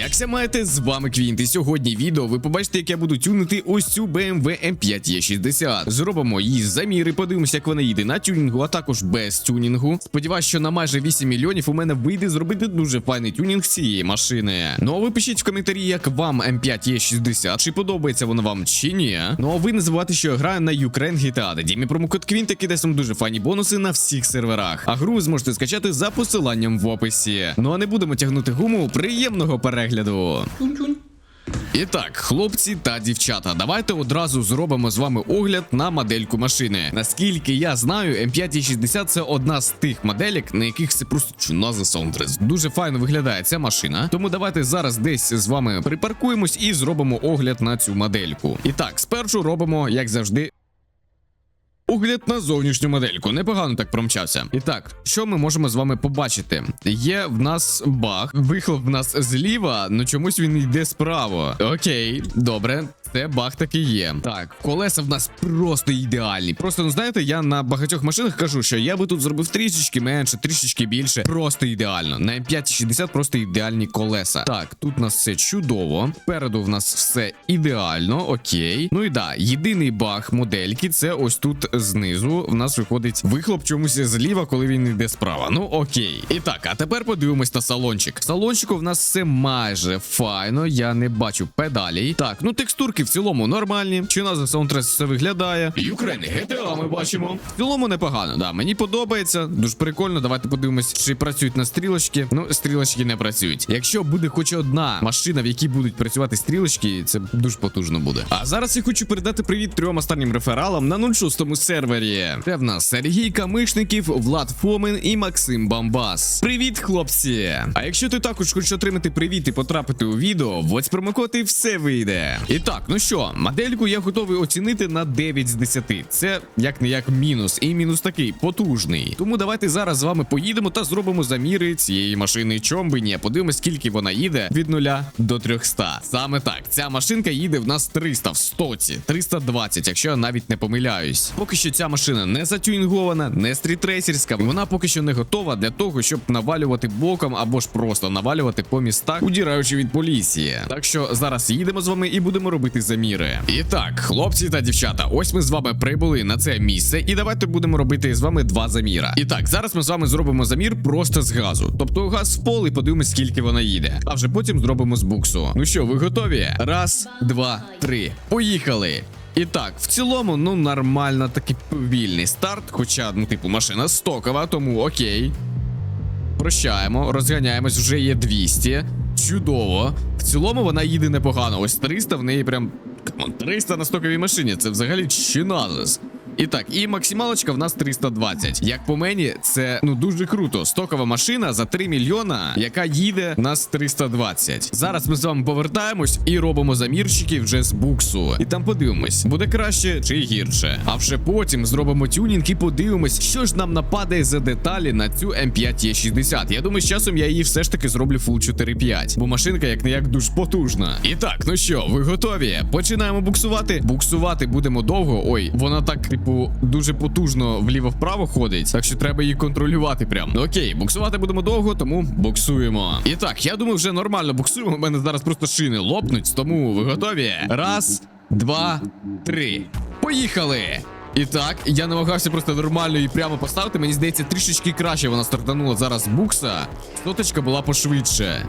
Якся маєте, з вами Квінт, і сьогодні відео ви побачите, як я буду тюнити ось цю BMW M5 E60. Зробимо її заміри, подивимося, як вона їде на тюнінгу, а також без тюнінгу. Сподіваюсь, що на майже 8 мільйонів у мене вийде зробити дуже файний тюнінг цієї машини. Ну а ви пишіть в коментарі, як вам M5 E60, чи подобається вона вам чи ні. Ну а ви не забувайте, що я граю на Ukraine GTA, де дімі промокод Квінт, який дасть вам дуже файні бонуси на всіх серверах. А гру зможете скачати за посиланням в описі. Ну а не будемо тягнути гуму. Приємного перегляду. І так, хлопці та дівчата, давайте одразу зробимо з вами огляд на модельку машини. Наскільки я знаю, M560 це одна з тих моделек, на яких це просто чуназа саундтрес. Дуже файно виглядає ця машина. Тому давайте зараз десь з вами припаркуємось і зробимо огляд на цю модельку. І так, спершу робимо, як завжди. Огляд на зовнішню модельку. Непогано так промчався. І так, що ми можемо з вами побачити? Є в нас баг, вихлоп в нас зліва, але чомусь він йде справа. Окей, добре. Це баг таки є. Так, колеса в нас просто ідеальні. Просто ну знаєте, я на багатьох машинах кажу, що я би тут зробив трішечки менше, трішечки більше. Просто ідеально. На М560 просто ідеальні колеса. Так, тут у нас все чудово. Спереду в нас все ідеально, окей. Ну і да, єдиний баг модельки це ось тут знизу. В нас виходить вихлоп чомусь зліва, коли він йде справа. Ну окей. І так, а тепер подивимось на салончик. В салончику в нас все майже файно. Я не бачу педалей. Так, ну текстурки в цілому нормальні. Чи за саундтрес все виглядає? Юкрейни GTA ми бачимо. В цілому непогано, да. Мені подобається. Дуже прикольно. Давайте подивимось, чи працюють на стрілочки. Ну, стрілочки не працюють. Якщо буде хоч одна машина, в якій будуть працювати стрілочки, це дуже потужно буде. А зараз я хочу передати привіт трьом останнім рефералам на 06-му сервері. Це в нас Сергій Камишників, Влад Фомин і Максим Бамбас. Привіт, хлопці! А якщо ти також хочеш отримати привіт і потрапити у відео, вводь промокод і все вийде. І так, ну що, модельку я готовий оцінити на 9 з 10. Це як не як мінус, і мінус такий потужний. Тому давайте зараз з вами поїдемо та зробимо заміри цієї машини. Чом би ні, подивимось, скільки вона їде від 0 до 300. Саме так, ця машинка їде в нас 300 в стоці, 320, якщо я навіть не помиляюсь. Поки що ця машина не затюнінгована, не стрітрейсерська. Вона поки що не готова для того, щоб навалювати боком або ж просто навалювати по містах, удіраючи від поліції. Так що зараз їдемо з вами і будемо робити заміри. І так, хлопці та дівчата, ось ми з вами прибули на це місце, і давайте будемо робити з вами два заміра. І так, зараз ми з вами зробимо замір просто з газу. Тобто газ в пол і подивимось, скільки вона їде. А вже потім зробимо з буксу. Ну що, ви готові? Раз, два, три. Поїхали! І так, в цілому, ну нормально, такий повільний старт. Хоча, ну, типу, машина стокова, тому окей. Прощаємо, розганяємось, вже є 200. Чудово. В цілому вона їде непогано. Ось 300 в неї прям. Камон, 300 на стоковій машині. Це взагалі чиназис. І так, і максималочка в нас 320. Як по мені, це ну дуже круто. Стокова машина за 3 мільйона, яка їде в нас 320. Зараз ми з вами повертаємось і робимо замірчики вже з буксу. І там подивимось, буде краще чи гірше. А вже потім зробимо тюнінг і подивимось, що ж нам нападає за деталі на цю М5 Е60. Я думаю, з часом я її все ж таки зроблю Full 4.5, бо машинка як не як дуже потужна. І так, ну що, ви готові? Починаємо буксувати. Буксувати будемо довго. Ой, вона так, типу, дуже потужно вліво-вправо ходить, так що треба її контролювати прям. Окей, буксувати будемо довго, тому буксуємо. І так, я думаю, вже нормально буксуємо. У мене зараз просто шини лопнуть, тому ви готові? Раз, два, три. Поїхали! І так, я намагався просто нормально її прямо поставити. Мені здається, трішечки краще вона стартанула зараз букса. Соточка була пошвидше.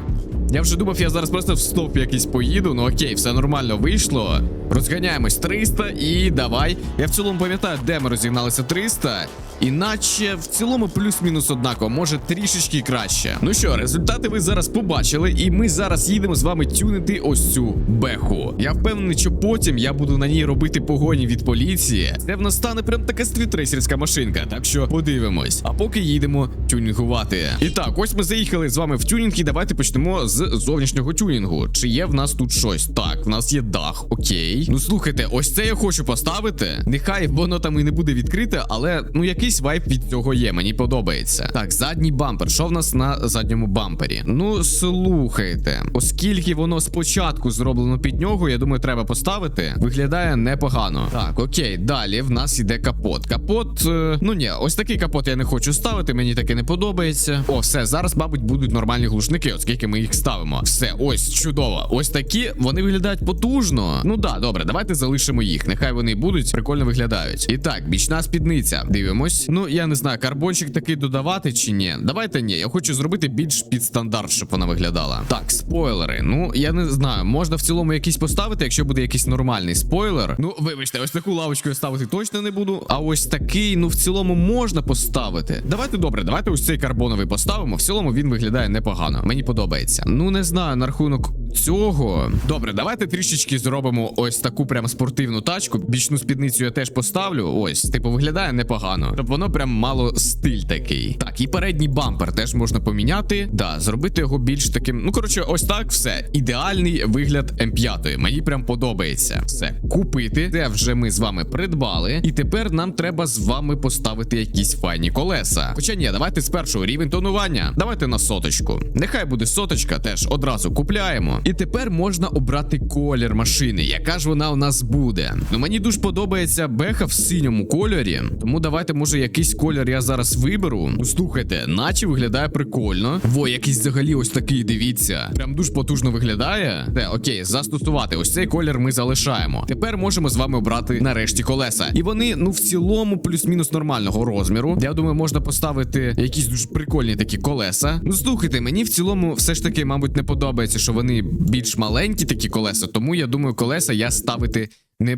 Я вже думав, я зараз просто в стоп якийсь поїду. Ну окей, все нормально вийшло. Розганяємось 300 і давай. Я в цілому пам'ятаю, де ми розігналися 300. Іначе в цілому плюс-мінус однаково, може трішечки краще. Ну що, результати ви зараз побачили, і ми зараз їдемо з вами тюнити ось цю беху. Я впевнений, що потім я буду на ній робити погоні від поліції. Це в нас стане прям така стрітрейсерська машинка. Так що подивимось. А поки їдемо тюнінгувати. І так, ось ми заїхали з вами в тюнінг, і давайте почнемо з зовнішнього тюнінгу. Чи є в нас тут щось? Так, в нас є дах, окей. Окей. Ну слухайте, ось це я хочу поставити. Нехай воно там і не буде відкрите, але ну якийсь вайп від цього є. Мені подобається. Так, задній бампер. Що в нас на задньому бампері? Ну слухайте, оскільки воно спочатку зроблено під нього, я думаю, треба поставити. Виглядає непогано. Так, окей, далі в нас іде капот. Капот, е, ну ні, ось такий капот я не хочу ставити. Мені таке не подобається. О, все, зараз, мабуть, будуть нормальні глушники, оскільки ми їх ставимо. Все, ось чудово. Ось такі вони виглядають потужно. Ну да, добре, давайте залишимо їх. Нехай вони будуть прикольно виглядають. І так, бічна спідниця. Дивимось. Ну я не знаю, карбончик такий додавати чи ні. Давайте ні. Я хочу зробити більш під стандарт, щоб вона виглядала. Так, спойлери. Ну я не знаю, можна в цілому якийсь поставити, якщо буде якийсь нормальний спойлер. Ну, вибачте, ось таку лавочку я ставити точно не буду. А ось такий, ну в цілому можна поставити. Давайте добре, давайте ось цей карбоновий поставимо. В цілому він виглядає непогано. Мені подобається. Ну не знаю, на рахунок цього. Добре, давайте трішечки зробимо ось таку прям спортивну тачку. Бічну спідницю я теж поставлю. Ось, типу, виглядає непогано. Щоб воно прям мало стиль такий. Так, і передній бампер теж можна поміняти. Да, зробити його більш таким. Ну, коротше, ось так все. Ідеальний вигляд М5. Мені прям подобається. Все, купити. Це вже ми з вами придбали. І тепер нам треба з вами поставити якісь файні колеса. Хоча ні, давайте спершу рівень тонування. Давайте на соточку. Нехай буде соточка, теж одразу купляємо. І тепер можна обрати колір машини. Яка ж вона у нас буде? Ну мені дуже подобається беха в синьому кольорі. Тому давайте, може, якийсь колір я зараз виберу. Ну слухайте, наче виглядає прикольно. Во, якийсь взагалі ось такий, дивіться. Прям дуже потужно виглядає. Те, окей, застосувати. Ось цей колір ми залишаємо. Тепер можемо з вами обрати нарешті колеса. І вони, ну, в цілому, плюс-мінус нормального розміру. Я думаю, можна поставити якісь дуже прикольні такі колеса. Ну, слухайте, мені в цілому все ж таки, мабуть, не подобається, що вони більш маленькі такі колеса. Тому я думаю, колеса я ставити не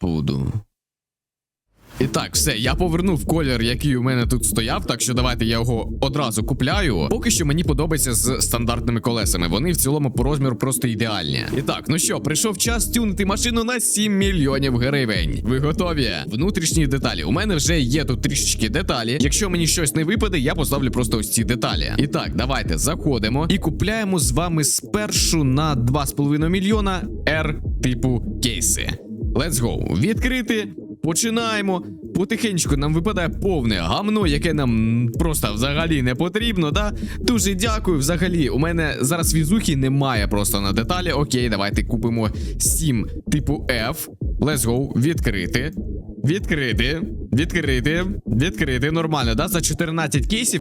буду. І так, все, я повернув колір, який у мене тут стояв, так що давайте я його одразу купляю. Поки що мені подобається з стандартними колесами. Вони в цілому по розміру просто ідеальні. І так, ну що, прийшов час тюнити машину на 7 мільйонів гривень. Ви готові? Внутрішні деталі. У мене вже є тут трішечки деталі. Якщо мені щось не випаде, я поставлю просто ось ці деталі. І так, давайте заходимо і купляємо з вами спершу на 2,5 мільйона R типу кейси. Let's go. Відкрити. Починаємо. Потихеньку нам випадає повне гамно, яке нам просто взагалі не потрібно. Да? Дуже дякую. Взагалі, у мене зараз візухи немає просто на деталі. Окей, давайте купимо 7 типу F. Let's go. Відкрити. Відкрити. Відкрити. Відкрити. Нормально, да? За 14 кейсів.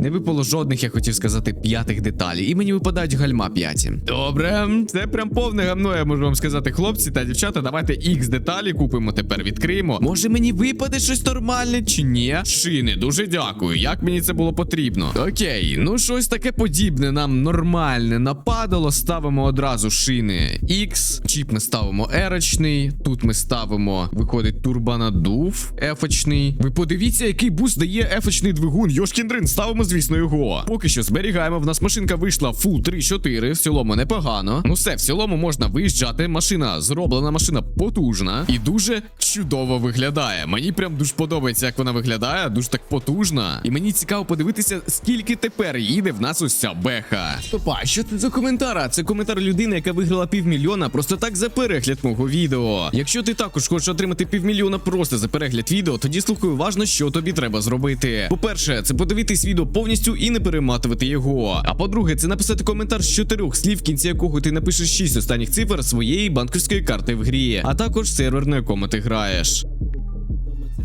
Не випало жодних, я хотів сказати, п'ятих деталей. І мені випадають гальма п'яті. Добре, це прям повне гамно, я можу вам сказати, хлопці та дівчата. Давайте X деталі купимо, тепер відкриємо. Може мені випаде щось нормальне чи ні? Шини, дуже дякую. Як мені це було потрібно? Окей, ну щось таке подібне нам нормальне нападало. Ставимо одразу шини X. Чіп ми ставимо ерочний. Тут ми ставимо, виходить, турбонадув ефочний. Ви подивіться, який буст дає ефочний двигун. Йошкіндрин, ставимо, звісно, його. Поки що зберігаємо. В нас машинка вийшла фу 3-4. В цілому непогано. Ну все, в цілому можна виїжджати. Машина зроблена, машина потужна і дуже чудово виглядає. Мені прям дуже подобається, як вона виглядає. Дуже так потужна. І мені цікаво подивитися, скільки тепер їде в нас ось ця беха. Стопа, що це за коментар? Це коментар людини, яка виграла півмільйона просто так за перегляд мого відео. Якщо ти також хочеш отримати півмільйона просто за перегляд відео, тоді слухай уважно, що тобі треба зробити. По-перше, це подивитись відео повністю і не перематувати його. А по-друге, це написати коментар з чотирьох слів, в кінці якого ти напишеш шість останніх цифр своєї банківської карти в грі, а також сервер, на якому ти граєш. dajesz.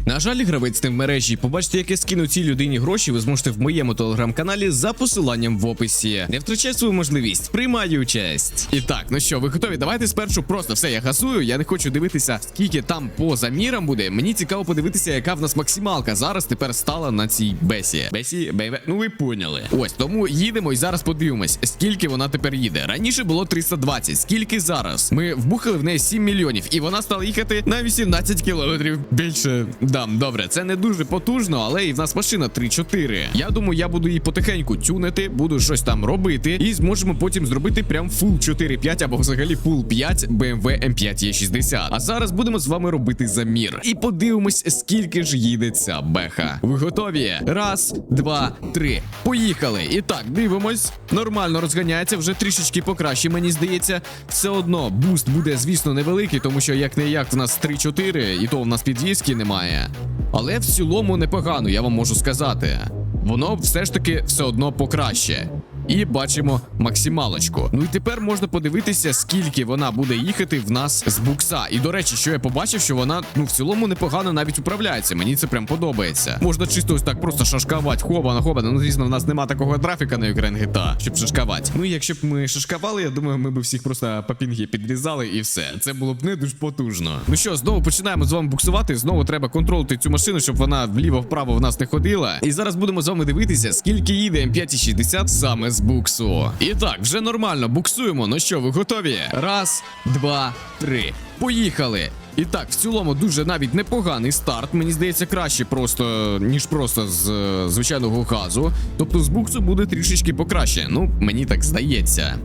На жаль, гравець не в мережі. Побачите, як я скину цій людині гроші, ви зможете в моєму телеграм-каналі за посиланням в описі. Не втрачай свою можливість, приймай участь. І так, ну що, ви готові? Давайте спершу просто все я гасую. Я не хочу дивитися, скільки там по замірам буде. Мені цікаво подивитися, яка в нас максималка зараз тепер стала на цій бесі. Бесі, бейве. Ну ви поняли. Ось тому їдемо і зараз подивимось, скільки вона тепер їде. Раніше було 320. Скільки зараз? Ми вбухали в неї 7 мільйонів, і вона стала їхати на 18 кілометрів більше дам. Добре, це не дуже потужно, але і в нас машина 3-4. Я думаю, я буду її потихеньку тюнити, буду щось там робити, і зможемо потім зробити прям фул 4-5 або взагалі фул 5 BMW M5 E60. А зараз будемо з вами робити замір. І подивимось, скільки ж їде ця беха. Ви готові? Раз, два, три. Поїхали. І так, дивимось. Нормально розганяється, вже трішечки покраще, мені здається. Все одно буст буде, звісно, невеликий, тому що як не як в нас 3-4, і то в нас підвізки немає. Але в цілому непогано, я вам можу сказати. Воно все ж таки все одно покраще. І бачимо максималочку. Ну і тепер можна подивитися, скільки вона буде їхати в нас з букса. І до речі, що я побачив, що вона ну в цілому непогано навіть управляється. Мені це прям подобається. Можна чисто ось так просто шашкавати. Хоба на хоба. Ну звісно, в нас нема такого трафіка на Ukraine GTA, щоб шашкавати. Ну якщо б ми шашкавали, я думаю, ми б всіх просто по пінгі підрізали і все. Це було б не дуже потужно. Ну що, знову починаємо з вами буксувати. Знову треба контролити цю машину, щоб вона вліво-вправо в нас не ходила. І зараз будемо з вами дивитися, скільки їде М560 саме з буксу. І так, вже нормально, буксуємо. Ну що, ви готові? Раз, два, три. Поїхали! І так, в цілому дуже навіть непоганий старт. Мені здається, краще просто, ніж просто з звичайного газу. Тобто з буксу буде трішечки покраще. Ну, мені так здається.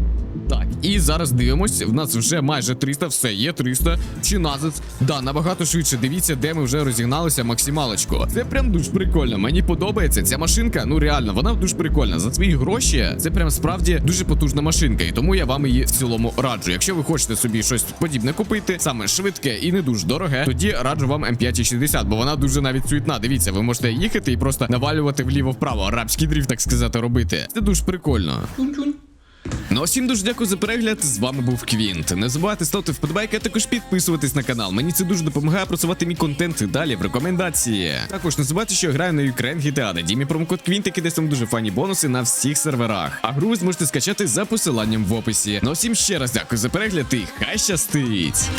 Так, і зараз дивимось. В нас вже майже 300, все є 300. Чи назад. Да, набагато швидше. Дивіться, де ми вже розігналися максималочку. Це прям дуже прикольно. Мені подобається ця машинка. Ну реально, вона дуже прикольна. За свої гроші це прям справді дуже потужна машинка. І тому я вам її в цілому раджу. Якщо ви хочете собі щось подібне купити, саме швидке і не дуже дороге, тоді раджу вам М560, бо вона дуже навіть суетна. Дивіться, ви можете їхати і просто навалювати вліво-вправо. Арабський дріфт, так сказати, робити. Це дуже прикольно. Ну, а всім дуже дякую за перегляд. З вами був Квінт. Не забувайте ставити вподобайки, а також підписуватись на канал. Мені це дуже допомагає просувати мій контент далі в рекомендації. Також не забувайте, що я граю на Ukraine GTA, де дімі промокод Квінт, який десь там дуже фані бонуси на всіх серверах. А гру зможете скачати за посиланням в описі. Ну а всім ще раз дякую за перегляд і хай щастить!